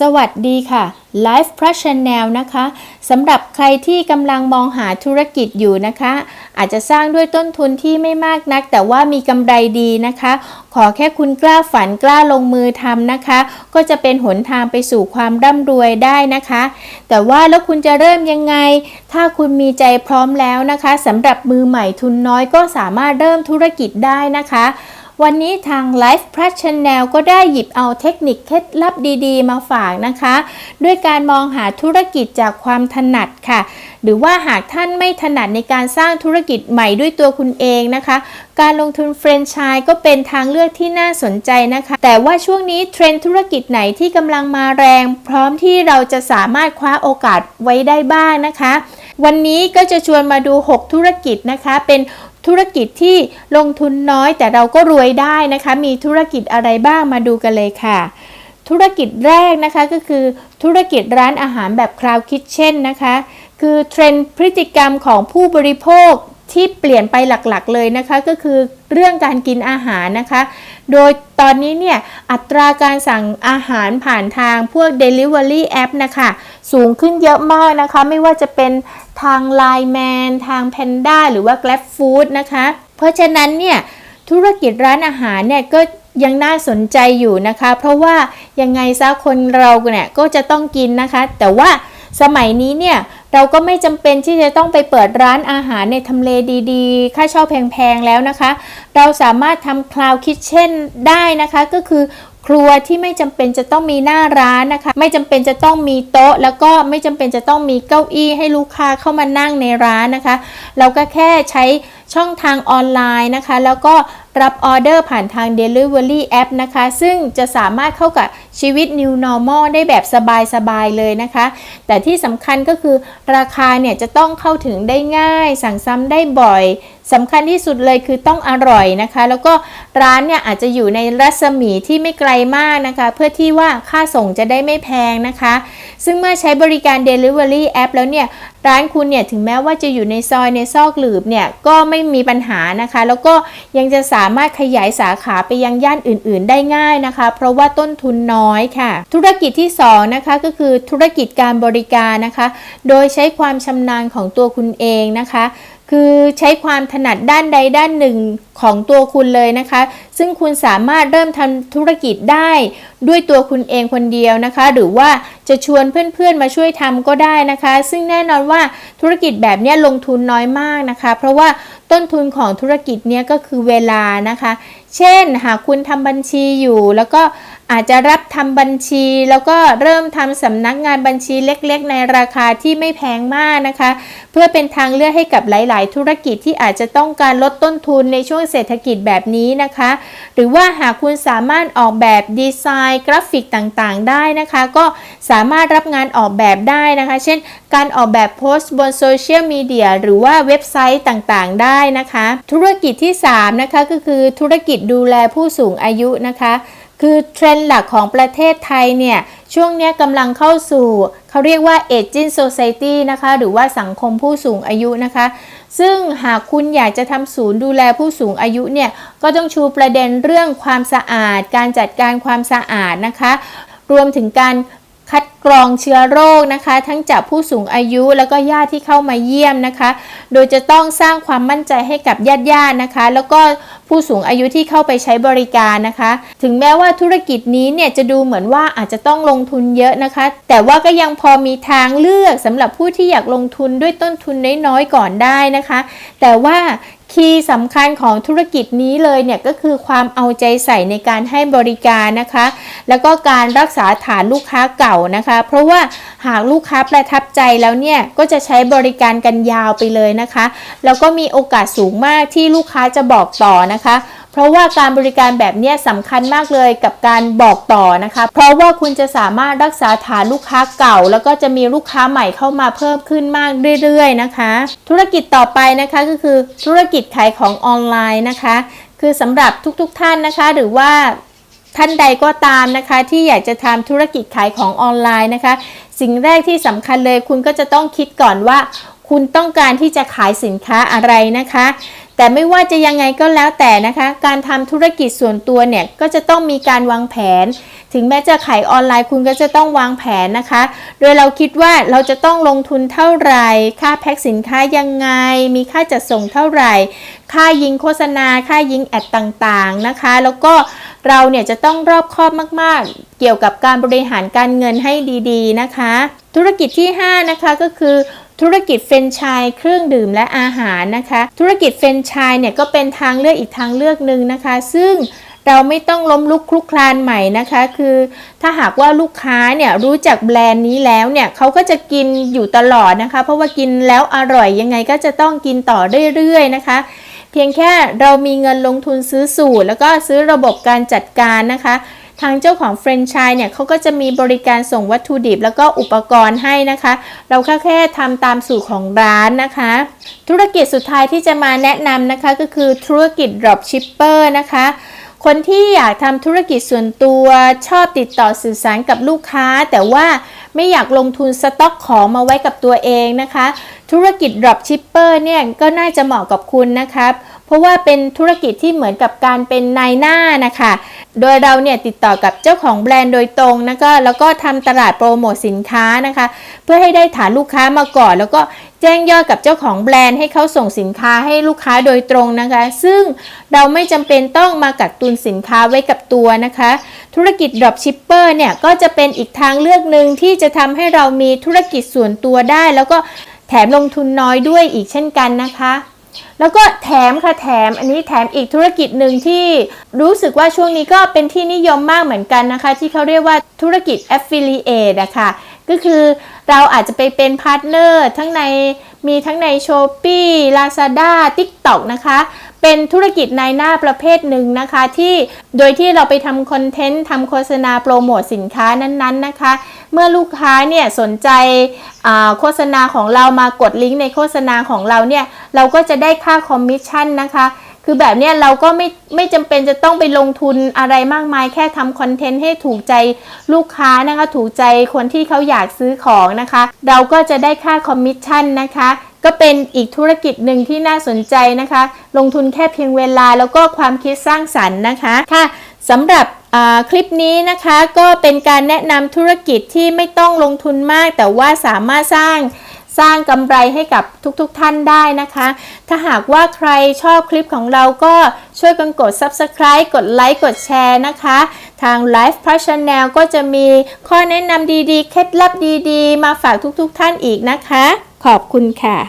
สวัสดีค่ะ Life Plus Channel นะคะสำหรับใครที่กำลังมองหาธุรกิจอยู่นะคะ อาจจะสร้างด้วยต้นทุนที่ไม่มากนัก แต่ว่ามีกำไรดีนะคะ ขอแค่คุณกล้าฝันกล้าลงมือทำนะคะ ก็จะเป็นหนทางไปสู่ความร่ำรวยได้นะคะ แต่ว่าแล้วคุณจะเริ่มยังไง ถ้าคุณมีใจพร้อมแล้วนะคะสำหรับมือใหม่ทุนน้อยก็สามารถเริ่มธุรกิจได้นะคะ วันนี้ทาง Life Plus Channel ก็ได้หยิบเอาเทคนิคเคล็ดลับดีๆ มาฝากนะคะ ด้วยการมองหาธุรกิจจากความถนัดค่ะ หรือว่าหากท่านไม่ถนัดในการสร้างธุรกิจใหม่ด้วยตัวคุณเองนะคะ การลงทุนแฟรนไชส์ก็เป็นทางเลือกที่น่าสนใจนะคะ แต่ว่าช่วงนี้เทรนด์ธุรกิจไหนที่กำลังมาแรง พร้อมที่เราจะสามารถคว้าโอกาสไว้ได้บ้างนะคะ วันนี้ก็จะชวนมาดู 6 ธุรกิจนะคะ เป็น ธุรกิจที่ลงทุนน้อยแต่เราก็รวยได้นะคะ มีธุรกิจอะไรบ้างมาดูกันเลยค่ะ ธุรกิจแรกนะคะก็คือธุรกิจร้านอาหารแบบคราวคิทเช่นนะคะ คือเทรนด์พฤติกรรมของผู้บริโภค ที่เปลี่ยนไปหลักๆเลยนะคะก็คือเรื่องการกินอาหารนะคะ โดยตอนนี้เนี่ยอัตราการสั่งอาหารผ่านทางพวก Delivery App นะคะสูงขึ้นเยอะมากนะคะ ไม่ว่าจะเป็นทาง Line Man ทาง Panda หรือว่า Grab Food นะคะ เพราะฉะนั้นเนี่ยธุรกิจร้านอาหารเนี่ยก็ยังน่าสนใจอยู่นะคะ เพราะว่ายังไงซะคนเราเนี่ยก็จะต้องกินนะคะ แต่ว่าสมัยนี้เนี่ยเราก็ไม่จำเป็นที่จะต้องไปเปิดร้านอาหารในทำเลดีๆ ค่าเช่าแพงๆแล้วนะคะ เราสามารถทำคลาวคิทเช่นได้นะคะ ก็คือครัวที่ไม่จำเป็นจะต้องมีหน้าร้านนะคะ ไม่จำเป็นจะต้องมีโต๊ะ แล้วก็ไม่จำเป็นจะต้องมีเก้าอี้ให้ลูกค้าเข้ามานั่งในร้านนะคะ เราก็แค่ใช้ช่องทางออนไลน์นะคะ แล้วก็ รับออเดอร์ผ่านทาง Delivery App นะคะ ซึ่งจะสามารถเข้ากับชีวิต New Normal ได้แบบสบายๆเลยนะคะ แต่ที่สำคัญก็คือราคาเนี่ยจะต้องเข้าถึงได้ง่าย สั่งซ้ำได้บ่อย สำคัญที่สุดเลยคือต้องอร่อยนะคะ แล้วก็ร้านเนี่ยอาจจะอยู่ในรัศมีที่ไม่ไกลมากนะคะ เพื่อที่ว่าค่าส่งจะได้ไม่แพงนะคะ ซึ่งเมื่อใช้บริการ Delivery App แล้วเนี่ยร้านคุณเนี่ยถึงแม้ว่าจะอยู่ในซอยในซอกหลืบเนี่ยก็ไม่มีปัญหานะคะ แล้วก็ยังจะสามารถขยายสาขาไปยังย่านอื่น ๆ ได้ง่ายนะคะ เพราะว่าต้นทุนน้อยค่ะ ธุรกิจที่2นะคะก็คือธุรกิจการบริการนะคะ โดยใช้ความชำนาญของตัวคุณเองนะคะ คือใช้ความถนัดด้านใดด้านหนึ่งของตัวคุณเลยนะคะ ซึ่งคุณสามารถเริ่มทำธุรกิจได้ด้วยตัวคุณเองคนเดียวนะคะ หรือว่าจะชวนเพื่อนๆมาช่วยทำก็ได้นะคะ ซึ่งแน่นอนว่าธุรกิจแบบนี้ลงทุนน้อยมากนะคะ เพราะว่าต้นทุนของธุรกิจเนี้ยก็คือเวลานะคะ เช่นหากคุณทำบัญชีอยู่แล้วก็ อาจจะรับทำบัญชี แล้วก็เริ่มทำสำนักงานบัญชีเล็กๆ ในราคาที่ไม่แพงมากนะคะ เพื่อเป็นทางเลือกให้กับหลาย ๆ ธุรกิจที่อาจจะต้องการลดต้นทุนในช่วงเศรษฐกิจแบบนี้นะคะ หรือว่าหากคุณสามารถออกแบบดีไซน์กราฟิกต่างๆ ได้นะคะ ก็สามารถรับงานออกแบบได้นะคะ เช่น การออกแบบโพสต์บนโซเชียลมีเดียหรือว่าเว็บไซต์ต่างๆ ได้นะคะ ธุรกิจที่ 3 นะคะก็คือธุรกิจดูแลผู้สูงอายุนะคะ คือเทรนด์หลักของประเทศไทยเนี่ยช่วงนี้กำลังเข้าสู่เขาเรียกว่า aging society นะคะหรือว่าสังคมผู้สูงอายุนะคะ ซึ่งหากคุณอยากจะทำศูนย์ดูแลผู้สูงอายุเนี่ยก็ต้องชูประเด็นเรื่องความสะอาด การจัดการความสะอาดนะคะ รวมถึงการ คัดกรองเชื้อโรคนะคะ ทั้งจากผู้สูงอายุแล้วก็ญาติที่เข้ามาเยี่ยมนะคะ โดยจะต้องสร้างความมั่นใจให้กับญาติญาตินะคะ แล้วก็ผู้สูงอายุที่เข้าไปใช้บริการนะคะ ถึงแม้ว่าธุรกิจนี้เนี่ยจะดูเหมือนว่าอาจจะต้องลงทุนเยอะนะคะ แต่ว่าก็ยังพอมีทางเลือกสำหรับผู้ที่อยากลงทุนด้วยต้นทุนน้อยๆก่อนได้นะคะ แต่ว่า คีย์สำคัญของธุรกิจนี้เลยเนี่ยก็คือความเอาใจใส่ในการให้บริการนะคะ แล้วก็การรักษาฐานลูกค้าเก่านะคะ เพราะว่าหากลูกค้าประทับใจแล้วเนี่ยก็จะใช้บริการกันยาวไปเลยนะคะ แล้วก็มีโอกาสสูงมากที่ลูกค้าจะบอกต่อนะคะ เพราะว่าการบริการแบบนี้สำคัญมากเลยกับการบอกต่อนะคะ เพราะว่าคุณจะสามารถรักษาฐานลูกค้าเก่า แล้วก็จะมีลูกค้าใหม่เข้ามาเพิ่มขึ้นมากเรื่อยๆนะคะ ธุรกิจต่อไปนะคะก็คือธุรกิจขายของออนไลน์นะคะ คือสำหรับทุกๆท่านนะคะ หรือว่าท่านใดก็ตามนะคะที่อยากจะทำธุรกิจขายของออนไลน์นะคะ สิ่งแรกที่สำคัญเลยคุณก็จะต้องคิดก่อนว่า คุณต้องการที่จะขายสินค้าอะไรนะคะ แต่ไม่ว่าจะยังไงก็แล้วแต่นะคะ การทำธุรกิจส่วนตัวเนี่ยก็จะต้องมีการวางแผน ถึงแม้จะขายออนไลน์คุณก็จะต้องวางแผนนะคะ โดยเราคิดว่าเราจะต้องลงทุนเท่าไหร่ ค่าแพ็คสินค้ายังไง มีค่าจัดส่งเท่าไหร่ ค่ายิงโฆษณา ค่ายิงแอดต่างๆนะคะ แล้วก็เราเนี่ยจะต้องรอบคอบมากๆ เกี่ยวกับการบริหารการเงินให้ดีๆนะคะ ธุรกิจที่ 5 นะคะก็คือ ธุรกิจเฟรนไชส์เครื่องดื่มและอาหารนะคะ ธุรกิจเฟรนไชส์เนี่ยก็เป็นทางเลือกอีกทางเลือกหนึ่งนะคะ ซึ่งเราไม่ต้องล้มลุกคลุกคลานใหม่นะคะ คือถ้าหากว่าลูกค้าเนี่ยรู้จักแบรนด์นี้แล้วเนี่ยเขาก็จะกินอยู่ตลอดนะคะ เพราะว่ากินแล้วอร่อยยังไงก็จะต้องกินต่อเรื่อยๆนะคะ เพียงแค่เรามีเงินลงทุนซื้อสูตร แล้วก็ซื้อระบบการจัดการนะคะ ทางเจ้าของแฟรนไชส์เนี่ยเขาก็จะมีบริการส่งวัตถุดิบแล้วก็อุปกรณ์ให้นะคะ เราแค่แค่ทำตามสูตรของร้านนะคะ ธุรกิจสุดท้ายที่จะมาแนะนำนะคะก็คือธุรกิจ drop shipper นะคะคนที่อยากทำธุรกิจส่วนตัวชอบติดต่อสื่อสารกับลูกค้า แต่ว่าไม่อยากลงทุนสต็อกของมาไว้กับตัวเองนะคะ ธุรกิจ drop shipper เนี่ยก็น่าจะเหมาะกับคุณนะครับ เพราะว่าเป็นธุรกิจที่เหมือนกับการเป็นนายหน้านะคะ โดยเราเนี่ยติดต่อกับเจ้าของแบรนด์โดยตรงนะคะแล้วก็ทำตลาดโปรโมทสินค้านะคะ เพื่อให้ได้ฐานลูกค้ามาก่อน แล้วก็แจ้งยอดกับเจ้าของแบรนด์ให้เขาส่งสินค้าให้ลูกค้าโดยตรงนะคะ ซึ่งเราไม่จำเป็นต้องมากักตุนสินค้าไว้กับตัวนะคะ ธุรกิจ drop shipper เนี่ยก็จะเป็นอีกทางเลือกหนึ่งที่จะทำให้เรามีธุรกิจส่วนตัวได้ แล้วก็แถมลงทุนน้อยด้วยอีกเช่นกันนะคะ แล้วก็แถมค่ะแถมอันนี้แถมอีกธุรกิจหนึ่งที่รู้สึกว่าช่วงนี้ก็เป็นที่นิยมมากเหมือนกันนะคะ ที่เขาเรียกว่าธุรกิจ affiliate อะค่ะก็คือเราอาจจะไปเป็นพาร์ทเนอร์ทั้งในมีทั้งใน s h อ p e e Lazada TikTok นะคะ เป็นธุรกิจในหน้าประเภทหนึ่งนะคะ ที่โดยที่เราไปทำคอนเทนต์ทำโฆษณาโปรโมทสินค้านั้นๆนะคะ เมื่อลูกค้าเนี่ยสนใจโฆษณาของเรามากดลิงก์ในโฆษณาของเราเนี่ยเราก็จะได้ค่าคอมมิชชั่นนะคะคือแบบเนี้ยเราก็ไม่ไม่จำเป็นจะต้องไปลงทุนอะไรมากมาย แค่ทำคอนเทนต์ให้ถูกใจลูกค้านะคะ ถูกใจคนที่เขาอยากซื้อของนะคะ เราก็จะได้ค่าคอมมิชชั่นนะคะ ก็เป็นอีกธุรกิจหนึ่งที่น่าสนใจนะคะ ลงทุนแค่เพียงเวลาแล้วก็ความคิดสร้างสรรค์นะคะค่ะสำหรับ คลิปนี้นะคะก็เป็นการแนะนำธุรกิจที่ไม่ต้องลงทุนมาก แต่ว่าสามารถสร้างสร้างกำไรให้กับทุกๆทท่านได้นะคะ ถ้าหากว่าใครชอบคลิปของเราก็ช่วยกันกด subscribe กดไลค์กดแชร์นะคะ ทาง Life Plus Channel ก็จะมีข้อแนะนำดีๆ เคล็ดลับดีๆ มาฝากทุกๆทท่านอีกนะคะ ขอบคุณค่ะ